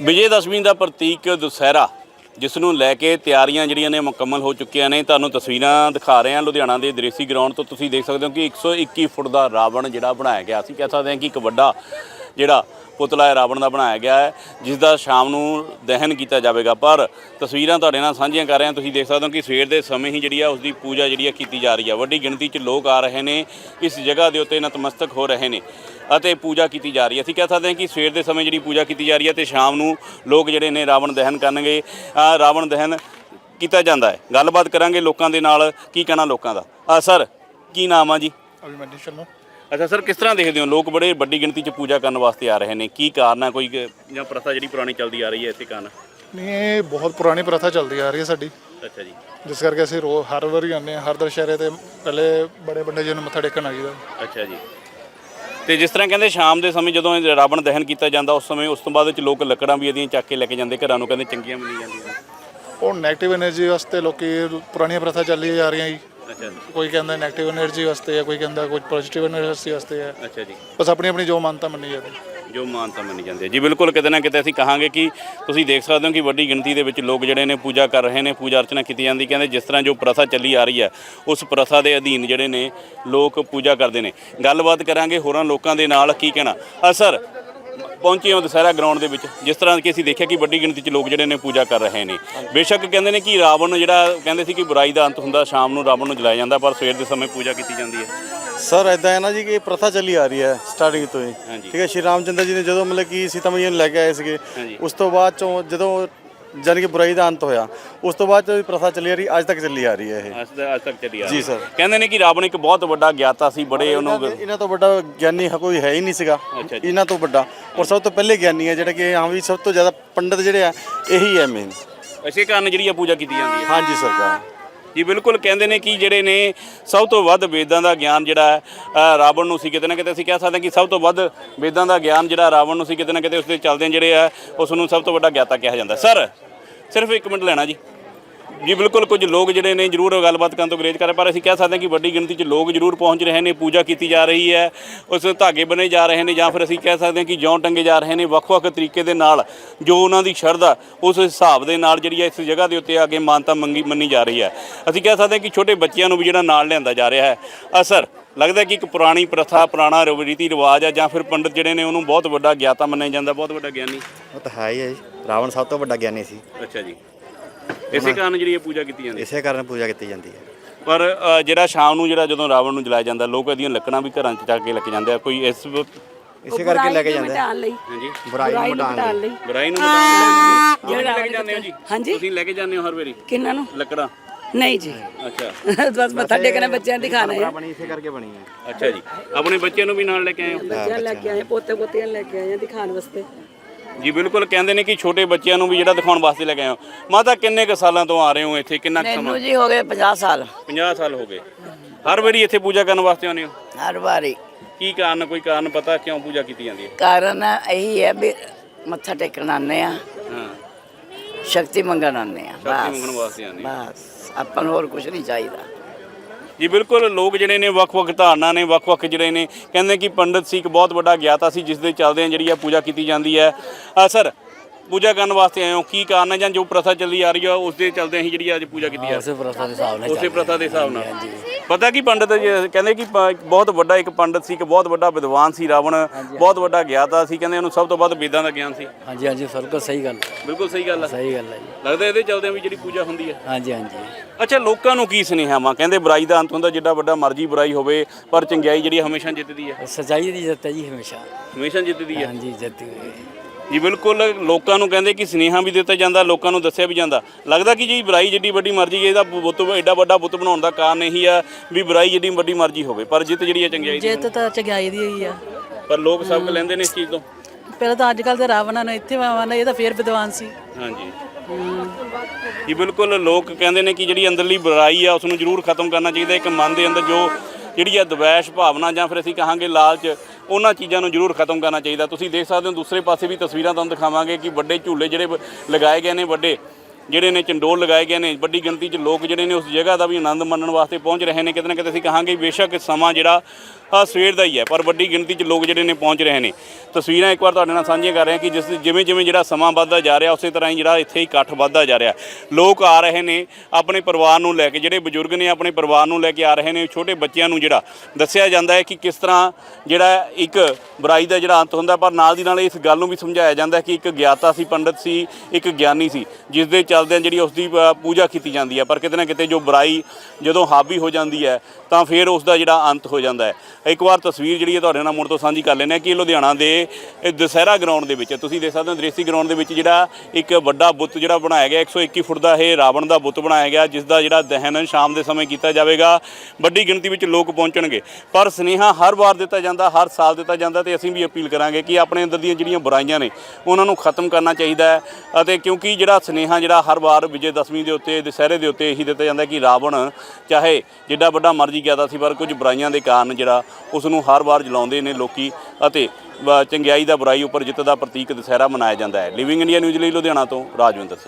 ਵਿਜੇ ਦਸ਼ਮੀ ਦਾ ਪ੍ਰਤੀਕ ਦੁਸਹਿਰਾ, ਜਿਸ ਨੂੰ ਲੈ ਕੇ ਤਿਆਰੀਆਂ ਜਿਹੜੀਆਂ ਨੇ ਮੁਕੰਮਲ ਹੋ ਚੁੱਕੀਆਂ ਨੇ। ਤੁਹਾਨੂੰ ਤਸਵੀਰਾਂ ਦਿਖਾ ਰਹੇ ਹਾਂ ਲੁਧਿਆਣਾ ਦੇ ਦ੍ਰੇਸੀ ਗਰਾਊਂਡ ਤੋਂ। ਤੁਸੀਂ ਦੇਖ ਸਕਦੇ ਹੋ ਕਿ 121 ਫੁੱਟ ਦਾ ਰਾਵਣ ਜਿਹੜਾ ਬਣਾਇਆ ਗਿਆ ਅਸੀਂ ਕਹਿ ਸਕਦੇ ਹਾਂ ਕਿ ਇੱਕ ਵੱਡਾ ਜਿਹੜਾ ਪੁਤਲਾ ਹੈ ਰਾਵਣ ਦਾ ਬਣਾਇਆ ਗਿਆ ਹੈ ਜਿਸ ਦਾ ਸ਼ਾਮ ਨੂੰ ਦਹਨ ਕੀਤਾ ਜਾਵੇਗਾ। ਪਰ ਤਸਵੀਰਾਂ ਤੁਹਾਡੇ ਨਾਲ ਸਾਂਝੀਆਂ ਕਰ ਰਹੇ ਹਾਂ। ਤੁਸੀਂ ਦੇਖ ਸਕਦੇ ਹੋ ਕਿ ਸਵੇਰ ਦੇ ਸਮੇਂ ਹੀ ਜਿਹੜੀ ਆ ਉਸ ਦੀ ਪੂਜਾ ਜਿਹੜੀ ਆ ਕੀਤੀ ਜਾ ਰਹੀ ਹੈ ਵੱਡੀ ਗਿਣਤੀ 'ਚ ਲੋਕ ਆ ਰਹੇ ਨੇ, ਇਸ ਜਗ੍ਹਾ ਦੇ ਉੱਤੇ ਨਤਮਸਤਕ ਹੋ ਰਹੇ ਨੇ ਅਤੇ ਪੂਜਾ ਕੀਤੀ ਜਾ ਰਹੀ ਹੈ। ਅਸੀਂ ਕਹਿ ਸਕਦੇ ਹਾਂ ਕਿ ਸਵੇਰ ਦੇ ਸਮੇਂ ਜਿਹੜੀ ਪੂਜਾ ਕੀਤੀ ਜਾ ਰਹੀ ਹੈ ਤੇ ਸ਼ਾਮ ਨੂੰ ਲੋਕ ਜਿਹੜੇ ਨੇ ਰਾਵਣ ਦਹਨ ਕਰਨਗੇ। ਰਾਵਣ ਦਹਨ ਕੀਤਾ ਜਾਂਦਾ ਹੈ। ਗੱਲਬਾਤ ਕਰਾਂਗੇ ਲੋਕਾਂ ਦੇ ਨਾਲ, ਕੀ ਕਹਿਣਾ ਲੋਕਾਂ ਦਾ? ਆ ਸਰ, ਕੀ ਨਾਮ ਆ ਜੀ? ਅਭਿਮਨਿਊ ਸ਼ਰਮਾ। ਅੱਛਾ ਸਰ ਕਿਸ ਤਰ੍ਹਾਂ ਦੇਖਦੇ ਹੋ? ਲੋਕ ਬੜੇ ਵੱਡੀ ਗਿਣਤੀ 'ਚ ਪੂਜਾ ਕਰਨ ਵਾਸਤੇ ਆ ਰਹੇ ਨੇ। ਕੀ ਕਾਰਨ ਆ? ਕੋਈ ਜਾਂ ਪ੍ਰਥਾ ਜਿਹੜੀ ਪੁਰਾਣੀ ਚੱਲਦੀ ਆ ਰਹੀ ਹੈ ਇੱਥੇ ਕਾਰਨ ਨਹੀਂ ਬਹੁਤ ਪੁਰਾਣੀ ਪ੍ਰਥਾ ਚੱਲਦੀ ਆ ਰਹੀ ਹੈ ਸਾਡੀ। ਅੱਛਾ ਜੀ। ਜਿਸ ਕਰਕੇ ਅਸੀਂ ਰੋ ਹਰ ਵਾਰੀ ਆਉਂਦੇ ਹਾਂ ਹਰ ਦੁਸਹਿਰੇ ਤੇ ਪਹਿਲੇ ਬੜੇ ਬੰਦੇ ਜੀ ਨੂੰ ਮੱਥਾ ਟੇਕਣ ਆਈਦਾ ਅੱਛਾ ਜੀ। ਤੇ ਜਿਸ ਤਰ੍ਹਾਂ ਕਹਿੰਦੇ ਸ਼ਾਮ ਦੇ ਸਮੇਂ ਜਦੋਂ ਇਹ ਰਾਵਣ ਦਹਨ ਕੀਤਾ ਜਾਂਦਾ ਉਸ ਸਮੇਂ ਉਸ ਤੋਂ ਬਾਅਦ ਵਿੱਚ ਲੋਕ ਲੱਕੜਾਂ ਵੀ ਇਹਦੀਆਂ ਚੱਕ ਕੇ ਲੈ ਕੇ ਜਾਂਦੇ ਘਰਾਂ ਨੂੰ ਕਹਿੰਦੇ ਚੰਗੀਆਂ ਮੰਨੀ ਜਾਂਦੀਆਂ। ਉਹ 네ਗੇਟਿਵ એનર્ਜੀ ਵਾਸਤੇ ਲੋਕੀ ਪੁਰਾਣੀਆਂ ਪ੍ਰਥਾ ਚੱਲੀ ਜਾ ਰਹੀਆਂ ਜੀ। ਅੱਛਾ ਕੋਈ ਕਹਿੰਦਾ ਨੈਗੇਟਿਵ એનર્ਜੀ ਵਾਸਤੇ ਹੈ ਕੋਈ ਕਹਿੰਦਾ ਕੁਝ ਪੋਜ਼ਿਟਿਵ એનર્ਜੀ ਵਾਸਤੇ ਹੈ ਅੱਛਾ ਜੀ। ਬਸ ਆਪਣੀ ਆਪਣੀ ਜੋ ਮਾਨਤਾ ਮੰਨੀ ਜਾਂਦੀ। ਜੋ ਮਾਨਤਾ ਮੰਨੀ ਜਾਂਦੀ ਹੈ। ਜੀ ਬਿਲਕੁਲ ਕਿਤੇ ਨਾ ਕਿਤੇ ਅਸੀਂ ਕਹਾਂਗੇ ਕਿ ਤੁਸੀਂ ਦੇਖ ਸਕਦੇ ਹੋ ਕਿ ਵੱਡੀ ਗਿਣਤੀ ਦੇ ਵਿੱਚ ਲੋਕ ਜਿਹੜੇ ਨੇ ਪੂਜਾ ਕਰ ਰਹੇ ਨੇ ਪੂਜਾ ਅਰਚਨਾ ਕੀਤੀ ਜਾਂਦੀ। ਕਹਿੰਦੇ ਜਿਸ ਤਰ੍ਹਾਂ ਜੋ ਪ੍ਰਥਾ ਚੱਲੀ ਆ ਰਹੀ ਹੈ ਉਸ ਪ੍ਰਥਾ ਦੇ ਅਧੀਨ ਜਿਹੜੇ ਨੇ ਲੋਕ ਪੂਜਾ ਕਰਦੇ ਨੇ। ਗੱਲਬਾਤ ਕਰਾਂਗੇ ਹੋਰਾਂ ਲੋਕਾਂ ਦੇ ਨਾਲ ਕੀ ਕਹਿਣਾ। ਅਸਰ ਪਹੁੰਚੇ ਹਾਂ ਦੁਸਹਿਰਾ ਗਰਾਊਂਡ ਦੇ ਵਿੱਚ ਜਿਸ ਤਰ੍ਹਾਂ ਕਿ ਅਸੀਂ ਦੇਖਿਆ ਕਿ ਵੱਡੀ ਗਿਣਤੀ 'ਚ ਲੋਕ ਜਿਹੜੇ ਨੇ ਪੂਜਾ ਕਰ ਰਹੇ ਨੇ ਬੇਸ਼ੱਕ ਕਹਿੰਦੇ ਨੇ ਕਿ ਰਾਵਣ ਜਿਹੜਾ ਕਹਿੰਦੇ ਸੀ ਕਿ ਬੁਰਾਈ ਦਾ ਅੰਤ ਹੁੰਦਾ ਸ਼ਾਮ ਨੂੰ ਰਾਵਣ ਨੂੰ ਜਲਾਇਆ ਜਾਂਦਾ ਪਰ ਸਵੇਰ ਦੇ ਸਮੇਂ ਪੂਜਾ ਕੀਤੀ ਜਾਂਦੀ ਹੈ ਸਰ ਇਦਾਂ ਹੈ ਨਾ ਜੀ ਕਿ ਇਹ ਪ੍ਰਥਾ ਚੱਲੀ ਆ ਰਹੀ ਹੈ ਸਟਾਰਟਿੰਗ ਤੋਂ ਹੀ। ਠੀਕ ਹੈ ਸ਼੍ਰੀ ਰਾਮ ਚੰਦਰ ਜੀ ਨੇ ਜਦੋਂ ਮਤਲਬ ਕਿ ਸੀਤਾ ਮਈਆ ਨੂੰ ਲੈ ਕੇ ਆਏ ਸੀਗੇ। ਉਸ ਤੋਂ ਬਾਅਦ ਚੋਂ ਜਦੋਂ ਜਾਣੀ ਕਿ ਬੁਰਾਈ ਦਾ ਅੰਤ ਹੋਇਆ। ਉਸ ਤੋਂ ਬਾਅਦ ਤੋਂ ਇਹ ਪ੍ਰਥਾ ਚੱਲੀ ਆ ਰਹੀ ਅੱਜ ਤੱਕ ਚੱਲੀ ਆ ਰਹੀ ਹੈ ਇਹ। ਅੱਜ ਤੱਕ ਅੱਜ ਤੱਕ ਚੱਲੀ ਆ ਰਹੀ। ਜੀ। ਸਰ। ਕਹਿੰਦੇ ਨੇ ਕਿ ਰਾਵਣ ਇੱਕ ਬਹੁਤ ਵੱਡਾ ਗਿਆਤਾ ਸੀ ਬੜੇ ਉਹਨੂੰ ਇਹਨਾਂ ਤੋਂ ਵੱਡਾ ਗਿਆਨੀ ਹ- ਕੋਈ ਹੈ ਹੀ ਨਹੀਂ ਸੀਗਾ। ਅੱਛਾ ਜੀ। ਇਹਨਾਂ ਤੋਂ ਵੱਡਾ। ਔਰ ਸਭ ਤੋਂ ਪਹਿਲੇ ਗਿਆਨੀ ਹੈ ਜਿਹੜੇ ਕਿ ਹਾਂ ਵੀ ਸਭ ਤੋਂ ਜ਼ਿਆਦਾ ਪੰਡਤ ਜਿਹੜੇ ਆ ਇਹੀ ਹੈ ਮੇਨ ਇਸੇ ਕਾਰਨ ਜਿਹੜੀ ਆ ਪੂਜਾ ਕੀਤੀ ਜਾਂਦੀ ਹੈ ਹਾਂਜੀ ਸਰਕਾਰ। ਜੀ, ਬਿਲਕੁਲ ਕਹਿੰਦੇ ਨੇ ਕਿ ਜਿਹੜੇ ਨੇ ਸਭ ਤੋਂ ਵੱਧ ਵੇਦਾਂ ਦਾ ਗਿਆਨ ਜਿਹੜਾ ਹੈ ਰਾਵਣ ਨੂੰ ਸੀ ਕਿਤੇ ਨਾ ਕਿਤੇ ਅਸੀਂ ਕਹਿ ਸਕਦੇ ਹਾਂ ਕਿ ਸਭ ਤੋਂ ਵੱਧ ਵੇਦਾਂ ਦਾ ਗਿਆਨ ਜਿਹੜਾ ਰਾਵਣ ਨੂੰ ਸੀ ਕਿਤੇ ਨਾ ਕਿਤੇ ਉਸ ਦੇ ਚੱਲਦੇ ਜਿਹੜੇ ਆ ਉਸ ਨੂੰ ਸਭ ਤੋਂ ਵੱਡਾ ਗਿਆਤਾ ਕਿਹਾ ਜਾਂਦਾ। ਸਰ ਸਿਰਫ ਇੱਕ ਮਿੰਟ ਲੈਣਾ ਜੀ। ਜੀ ਬਿਲਕੁਲ ਕੁਝ ਲੋਕ ਜਿਹੜੇ ਨੇ ਜਰੂਰ ਗੱਲਬਾਤ ਕਰਨ ਤੋਂ ਗਰੇਜ ਕਰ ਰਹੇ ਪਰ ਅਸੀਂ ਕਹਿ ਸਕਦੇ ਹਾਂ ਕਿ ਵੱਡੀ ਗਿਣਤੀ 'ਚ ਲੋਕ ਜਰੂਰ ਪਹੁੰਚ ਰਹੇ ਨੇ ਪੂਜਾ ਕੀਤੀ ਜਾ ਰਹੀ ਹੈ ਉਸ ਧਾਗੇ ਬਣੇ ਜਾ ਰਹੇ ਨੇ ਜਾਂ ਫਿਰ ਅਸੀਂ ਕਹਿ ਸਕਦੇ ਹਾਂ ਕਿ ਜੌਂ ਟੰਗੇ ਜਾ ਰਹੇ ਨੇ ਵੱਖ-ਵੱਖ ਤਰੀਕੇ ਦੇ ਨਾਲ ਜੋ ਉਹਨਾਂ ਦੀ ਸ਼ਰਧਾ ਉਸ ਹਿਸਾਬ ਦੇ ਨਾਲ ਜਿਹੜੀ ਹੈ ਇਸ ਜਗ੍ਹਾ ਦੇ ਉੱਤੇ ਆ ਕੇ ਮਾਨਤਾ ਮੰਗੀ ਮੰਨੀ ਜਾ ਰਹੀ ਹੈ। ਅਸੀਂ ਕਹਿ ਸਕਦੇ ਹਾਂ ਕਿ ਛੋਟੇ ਬੱਚਿਆਂ ਨੂੰ ਵੀ ਜਿਹੜਾ ਨਾਲ ਲਿਆਂਦਾ ਜਾ ਰਿਹਾ ਹੈ। ਅਸਰ ਲੱਗਦਾ ਕਿ ਇੱਕ ਪੁਰਾਣੀ ਪ੍ਰਥਾ ਪੁਰਾਣਾ ਰੀਤੀ ਰਿਵਾਜ ਹੈ ਜਾਂ ਫਿਰ ਪੰਡਤ ਜਿਹੜੇ ਨੇ ਉਹਨੂੰ ਬਹੁਤ ਵੱਡਾ ਗਿਆਤਾ ਮੰਨਿਆ ਜਾਂਦਾ ਬਹੁਤ ਵੱਡਾ ਗਿਆਨੀ। ਉਹ ਤਾਂ ਹੈ ਹੀ ਹੈ ਜੀ ਰਾਵਣ ਸਭ ਤੋਂ ਵੱਡਾ ਗਿਆਨੀ ਸੀ। ਅੱਛਾ ਜੀ। ਇਸੇ ਕਾਰਨ ਜਿਹੜੀ ਇਹ ਪੂਜਾ ਕੀਤੀ ਜਾਂਦੀ ਹੈ। ਇਸੇ ਕਾਰਨ ਪੂਜਾ ਕੀਤੀ ਜਾਂਦੀ ਹੈ। ਪਰ ਅ, ਜਿਹੜਾ ਸ਼ਾਮ ਨੂੰ ਜਿਹੜਾ ਜਦੋਂ ਰਾਵਣ ਨੂੰ ਜਲਾਇਆ ਜਾਂਦਾ ਲੋਕ ਇਹਦੀਆਂ ਲੱਕੜਾਂ ਵੀ ਘਰਾਂ 'ਚ ਚੱਕ ਕੇ ਲੈ ਕੇ ਜਾਂਦੇ ਆ। ਕੋਈ ਇਸ ਇਸੇ ਕਰਕੇ ਲੈ ਕੇ ਜਾਂਦੇ ਆ। ਮਿਟਾਉਣ ਲਈ। ਹਾਂਜੀ। ਬੁਰਾਈ ਨੂੰ ਮਿਟਾਉਣ ਲਈ। ਬੁਰਾਈ ਨੂੰ ਮਿਟਾਉਣ ਲਈ ਜਿਹੜਾ ਲੈ ਕੇ ਜਾਂਦੇ ਹੋ ਜੀ। ਹਾਂਜੀ। ਤੁਸੀਂ ਲੈ ਕੇ ਜਾਂਦੇ ਹੋ ਹਰ ਵਾਰੀ? ਕਿੰਨਾਂ ਨੂੰ? ਲੱਕੜਾਂ? ਨਹੀਂ ਜੀ। ਅੱਛਾ। ਬਸ ਮੱਥਾ ਟੇਕਣਾ ਬੱਚਿਆਂ ਦੀ ਖਾਣਾ ਹੈ। ਬਣੀ ਇਸੇ ਕਰਕੇ ਬਣੀ ਹੈ। ਅੱਛਾ ਜੀ। ਆਪਣੇ ਬੱਚਿਆਂ ਨੂੰ ਵੀ ਨਾਲ ਲੈ ਕੇ ਆਏ ਹੋ? ਬੱਚਿਆਂ ਲੈ ਕੇ ਆਏ ਪੋਤੇ ਪੋਤੀਆਂ ਲੈ ਕੇ ਆਏ ਆ ਦਿਖਾਉਣ ਵਾਸਤੇ। ਜੀ ਬਿਲਕੁਲ ਕਹਿੰਦੇ ਨੇ ਕਿ ਛੋਟੇ ਬੱਚਿਆਂ ਨੂੰ ਵੀ ਜਿਹੜਾ ਦਿਖਾਉਣ ਵਾਸਤੇ ਲੈ ਕੇ ਆਏ ਹੋ। ਮਾਤਾ ਕਿੰਨੇ ਕ ਸਾਲਾਂ ਤੋਂ ਆ ਰਹੇ ਹੋ ਇੱਥੇ? ਕਿੰਨਾ ਕੁ ਸਮਾਂ? ਮੈਨੂੰ ਜੀ ਹੋ ਗਏ 50 ਸਾਲ। 50 ਸਾਲ ਹੋ ਗਏ। ਹਰ ਵਾਰੀ ਇੱਥੇ ਪੂਜਾ ਕਰਨ ਵਾਸਤੇ ਆਉਂਦੇ ਹੋ? ਹਰ ਵਾਰੀ। ਕੀ ਕਾਰਨ ਕੋਈ ਕਾਰਨ ਪਤਾ ਕਿਉਂ ਪੂਜਾ ਕੀਤੀ ਜਾਂਦੀ ਹੈ? ਕਾਰਨ ਇਹੀ ਹੈ ਵੀ ਮੱਥਾ ਟੇਕਣ ਆਉਂਦੇ ਆ ਹਾਂ। ਸ਼ਕਤੀ ਮੰਗਣ ਆਉਂਦੇ ਆ ਸ਼ਕਤੀ ਮੰਗਣ ਬਸ ਵਾਸਤੇ ਆਉਂਦੇ ਹੋ। ਬਸ। ਆਪਾਂ ਨੂੰ ਹੋਰ ਕੁਝ ਨਹੀਂ ਚਾਹੀਦਾ। ਜੀ ਬਿਲਕੁਲ ਲੋਕ ਜਿਹੜੇ ਨੇ ਵੱਖ-ਵੱਖ ਧਾਰਨਾ ਨੇ ਵੱਖ-ਵੱਖ ਜਿਹੜੇ ਨੇ ਕਹਿੰਦੇ ਕਿ ਪੰਡਤ ਸੀ ਇੱਕ ਬਹੁਤ ਵੱਡਾ ਗਿਆਤਾ ਸੀ ਜਿਸ ਦੇ ਚੱਲਦੇ ਜਿਹੜੀ ਆ ਪੂਜਾ ਕੀਤੀ ਜਾਂਦੀ ਹੈ। ਸਰ ਪੂਜਾ ਕਰਨ ਵਾਸਤੇ ਆਏ ਹੋ ਕੀ ਕਾਰਨ ਹੈ ਜਾਂ ਜੋ ਪ੍ਰਥਾ ਚੱਲੀ ਆ ਰਹੀ ਆ ਉਸ ਦੇ ਚੱਲਦੇ ਅਸੀਂ ਜਿਹੜੀ ਅੱਜ ਪੂਜਾ ਕੀਤੀ ਆ ਉਸੇ ਪ੍ਰਥਾ ਦੇ ਹਿਸਾਬ ਨਾਲ ਉਸੇ ਪ੍ਰਥਾ ਦੇ ਹਿਸਾਬ ਨਾਲ। ਪਤਾ ਕੀ ਪੰਡਤ ਜੀ ਕਹਿੰਦੇ ਕਿ ਪ- ਬਹੁਤ ਵੱਡਾ ਇੱਕ ਪੰਡਤ ਸੀ ਇੱਕ ਬਹੁਤ ਵੱਡਾ ਵਿਦਵਾਨ ਸੀ ਰਾਵਣ ਬਹੁਤ ਵੱਡਾ ਗਿਆਤਾ ਸੀ ਕਹਿੰਦੇ ਉਹਨੂੰ ਸਭ ਤੋਂ ਵੱਧ ਵੇਦਾਂ ਦਾ ਗਿਆਨ ਸੀ। ਹਾਂਜੀ ਹਾਂਜੀ ਬਿਲਕੁਲ ਸਹੀ ਗੱਲ ਹੈ। ਬਿਲਕੁਲ ਸਹੀ ਗੱਲ ਹੈ। ਸਹੀ ਗੱਲ ਹੈ ਜੀ। ਲੱਗਦਾ ਇਹਦੇ ਚੱਲਦੇ ਵੀ ਜਿਹੜੀ ਪੂਜਾ ਹੁੰਦੀ ਹੈ। ਹਾਂਜੀ ਹਾਂਜੀ। ਅੱਛਾ ਲੋਕਾਂ ਨੂੰ ਕੀ ਸੁਨੇਹਾ ਵਾ ਕਹਿੰਦੇ ਬੁਰਾਈ ਦਾ ਅੰਤ ਹੁੰਦਾ ਜਿੱਡਾ ਵੱਡਾ ਮਰਜ਼ੀ ਬੁਰਾਈ ਹੋਵੇ ਪਰ ਚੰਗਿਆਈ ਜਿਹੜੀ ਹਮੇਸ਼ਾ ਜਿੱਤਦੀ ਹੈ। ਸਚਾਈ ਦੀ ਜਿੱਤ ਹੈ ਜੀ ਹਮੇਸ਼ਾ। ਹਮੇਸ਼ਾ ਜਿੱਤਦੀ ਹੈ। ਹਾਂਜੀ ਜਿੱਤ ਹੋਈ। ਜੀ ਬਿਲਕੁਲ ਲੋਕਾਂ ਨੂੰ ਕਹਿੰਦੇ ਕਿ ਸੁਨੇਹਾ ਵੀ ਦਿੱਤਾ ਜਾਂਦਾ ਲੋਕਾਂ ਨੂੰ ਦੱਸਿਆ ਵੀ ਜਾਂਦਾ। ਲੱਗਦਾ ਕਿ ਜੀ ਬੁਰਾਈ ਜਿੱਡੀ ਵੱਡੀ ਮਰਜ਼ੀ ਇਹਦਾ ਬੁੱਤ ਐਡਾ ਵੱਡਾ ਬੁੱਤ ਬਣਾਉਣ ਦਾ ਕਾਰਨ ਇਹੀ ਆ ਵੀ ਬੁਰਾਈ ਜਿੱਡੀ ਵੱਡੀ ਮਰਜ਼ੀ ਹੋਵੇ ਪਰ ਜਿੱਤ ਜਿਹੜੀ ਹੈ ਚੰਗਿਆਈ ਦੀ ਜਿੱਤ ਤਾਂ ਚੰਗਿਆਈ ਦੀ ਹੋਈ ਆ। ਪਰ ਲੋਕ ਸਬਕ ਲੈਂਦੇ ਨੇ ਇਸ ਚੀਜ਼ ਤੋਂ। ਪਹਿਲਾਂ ਤਾਂ ਅੱਜ ਕੱਲ ਦੇ ਰਾਵਣਾਂ ਨੂੰ ਇੱਥੇ ਵਾਵਾਂ ਨੇ ਇਹ ਤਾਂ ਫੇਰ ਵਿਦਵਾਨ ਸੀ। ਹਾਂਜੀ। ਜੀ ਬਿਲਕੁਲ ਲੋਕ ਕਹਿੰਦੇ ਨੇ ਕਿ ਜਿਹੜੀ ਅੰਦਰਲੀ ਬੁਰਾਈ ਆ ਉਸ ਨੂੰ ਜ਼ਰੂਰ ਖਤਮ ਕਰਨਾ ਚਾਹੀਦਾ ਇੱਕ ਮਨ ਦੇ ਅੰਦਰ ਜੋ ਜਿਹੜੀ ਆ ਦੁਬੈਸ਼ ਭਾਵਨਾ ਜਾਂ ਫਿਰ ਅਸੀਂ ਕਹਾਂਗੇ ਲਾਲਚ, ਉਹਨਾਂ ਚੀਜ਼ਾਂ ਨੂੰ ਜ਼ਰੂਰ ਖਤਮ ਕਰਨਾ ਚਾਹੀਦਾ। ਤੁਸੀਂ ਦੇਖ ਸਕਦੇ ਹੋ ਦੂਸਰੇ ਪਾਸੇ ਵੀ ਤਸਵੀਰਾਂ ਤੁਹਾਨੂੰ ਦਿਖਾਵਾਂਗੇ ਕਿ ਵੱਡੇ ਝੂਲੇ ਜਿਹੜੇ ਬ- ਲਗਾਏ ਗਏ ਨੇ, ਵੱਡੇ ਜਿਹੜੇ ਨੇ ਚੰਡੋਲ ਲਗਾਏ ਗਏ ਨੇ, ਵੱਡੀ ਗਿਣਤੀ 'ਚ ਲੋਕ ਜਿਹੜੇ ਨੇ ਉਸ ਜਗ੍ਹਾ ਦਾ ਵੀ ਆਨੰਦ ਮਾਣਨ ਵਾਸਤੇ ਪਹੁੰਚ ਰਹੇ ਨੇ। ਕਿਤੇ ਨਾ ਕਿਤੇ ਅਸੀਂ ਕਹਾਂਗੇ ਬੇਸ਼ੱਕ ਸਮਾਂ ਜਿਹੜਾ ਆ ਸਵੇਰ ਦਾ ਹੀ ਹੈ, ਪਰ ਵੱਡੀ ਗਿਣਤੀ 'ਚ ਲੋਕ ਜਿਹੜੇ ਨੇ ਪਹੁੰਚ ਰਹੇ ਨੇ। ਤਸਵੀਰਾਂ ਇੱਕ ਵਾਰ ਤੁਹਾਡੇ ਨਾਲ ਸਾਂਝੀਆਂ ਕਰ ਰਹੇ ਹਾਂ ਕਿ ਜਿਸ ਜਿਵੇਂ ਜਿਵੇਂ ਜਿਹੜਾ ਸਮਾਂ ਵੱਧਦਾ ਜਾ ਰਿਹਾ, ਉਸੇ ਤਰ੍ਹਾਂ ਹੀ ਜਿਹੜਾ ਇੱਥੇ ਇਕੱਠ ਵੱਧਦਾ ਜਾ ਰਿਹਾ। ਲੋਕ ਆ ਰਹੇ ਨੇ ਆਪਣੇ ਪਰਿਵਾਰ ਨੂੰ ਲੈ ਕੇ, ਜਿਹੜੇ ਬਜ਼ੁਰਗ ਨੇ ਆਪਣੇ ਪਰਿਵਾਰ ਨੂੰ ਲੈ ਕੇ ਆ ਰਹੇ ਨੇ, ਛੋਟੇ ਬੱਚਿਆਂ ਨੂੰ ਜਿਹੜਾ ਦੱਸਿਆ ਜਾਂਦਾ ਹੈ ਕਿ ਕਿਸ ਤਰ੍ਹਾਂ ਜਿਹੜਾ ਇੱਕ ਬੁਰਾਈ ਦਾ ਜਿਹੜਾ ਅੰਤ ਹੁੰਦਾ, ਪਰ ਨਾਲ ਦੀ ਨਾਲ ਇਸ ਗੱਲ ਨੂੰ ਵੀ ਸਮਝਾਇਆ ਜਾਂਦਾ ਕਿ ਇੱਕ ਗਿਆਤਾ ਸੀ, ਪੰਡਤ ਸੀ, ਇੱਕ ਗਿਆਨੀ ਸੀ, ਜਿਸ ਦੇ ਚੱਲਦਿਆਂ ਜਿਹੜੀ ਉਸ ਦੀ ਪੂਜਾ ਕੀਤੀ ਜਾਂਦੀ ਹੈ। ਪਰ ਕਿਤੇ ਨਾ ਕਿਤੇ ਜੋ ਬੁਰਾਈ ਜਦੋਂ ਹਾਵੀ ਹੋ ਜਾਂਦੀ ਹੈ, ਤਾਂ ਫਿਰ ਉਸ ਦਾ ਜਿਹੜਾ ਅੰਤ ਹੋ ਜਾਂਦਾ ਹੈ। ਇੱਕ ਵਾਰ ਤਸਵੀਰ ਜਿਹੜੀ ਹੈ ਤੁਹਾਡੇ ਨਾਲ ਮੁੜ ਤੋਂ ਸਾਂਝੀ ਕਰ ਲੈਂਦੇ ਹਾਂ ਕਿ ਲੁਧਿਆਣਾ ਦੇ, ਇਹ ਦੁਸਹਿਰਾ ਗਰਾਊਂਡ ਦੇ ਵਿੱਚ, ਤੁਸੀਂ ਦੇਖ ਸਕਦੇ ਹੋ ਦ੍ਰੇਸੀ ਗਰਾਊਂਡ ਦੇ ਵਿੱਚ ਜਿਹੜਾ ਇੱਕ ਵੱਡਾ ਬੁੱਤ ਜਿਹੜਾ ਬਣਾਇਆ ਗਿਆ 121 ਫੁੱਟ ਦਾ ਇਹ ਰਾਵਣ ਦਾ ਬੁੱਤ ਬਣਾਇਆ ਗਿਆ, ਜਿਸ ਦਾ ਜਿਹੜਾ ਦਹਨ ਸ਼ਾਮ ਦੇ ਸਮੇਂ ਕੀਤਾ ਜਾਵੇਗਾ, ਵੱਡੀ ਗਿਣਤੀ ਵਿੱਚ ਲੋਕ ਪਹੁੰਚਣਗੇ। ਪਰ ਸਨੇਹਾ ਹਰ ਵਾਰ ਦਿੱਤਾ ਜਾਂਦਾ, ਹਰ ਸਾਲ ਦਿੱਤਾ ਜਾਂਦਾ ਤੇ ਅਸੀਂ ਵੀ ਅਪੀਲ ਕਰਾਂਗੇ ਕਿ ਆਪਣੇ ਅੰਦਰ ਦੀਆਂ ਜਿਹੜੀਆਂ ਬੁਰਾਈਆਂ ਨੇ, ਉਹਨਾਂ ਨੂੰ ਖਤਮ ਕਰਨਾ ਚਾਹੀਦਾ ਹੈ ਅਤੇ ਕਿਉਂਕਿ ਜਿਹੜਾ ਸਨੇਹਾ ਜਿਹੜਾ ਹਰ ਵਾਰ ਵਿਜੇ ਦਸ਼ਮੀ ਦੇ ਉੱਤੇ, ਦੁਸਹਿਰੇ ਦੇ ਉੱਤੇ ਇਹੀ ਦਿੱਤਾ ਜਾਂਦਾ ਕਿ ਰਾਵਣ ਚਾਹੇ ਜਿੱਡਾ ਵੱਡਾ ਮਰਜ਼ੀ ਗਿਆਦਾ ਸੀ, ਪਰ ਕੁਝ ਬੁਰਾਈਆਂ ਦੇ ਕਾਰਨ ਜਿਹੜਾ ਉਸ ਨੂੰ ਹਰ ਵਾਰ ਜਲਾਉਂਦੇ ਨੇ ਲੋਕੀ ਅਤੇ ਬ- ਚੰਗਿਆਈ ਦਾ ਬੁਰਾਈ ਉੱਪਰ ਜਿੱਤ ਦਾ ਪ੍ਰਤੀਕ ਦੁਸਹਿਰਾ ਮਨਾਇਆ ਜਾਂਦਾ ਹੈ। ਲਿਵਿੰਗ ਇੰਡੀਆ ਨਿਊਜ਼ ਲਈ ਲੁਧਿਆਣਾ ਤੋਂ ਰਾਜਵਿੰਦਰ ਸਿੰਘ।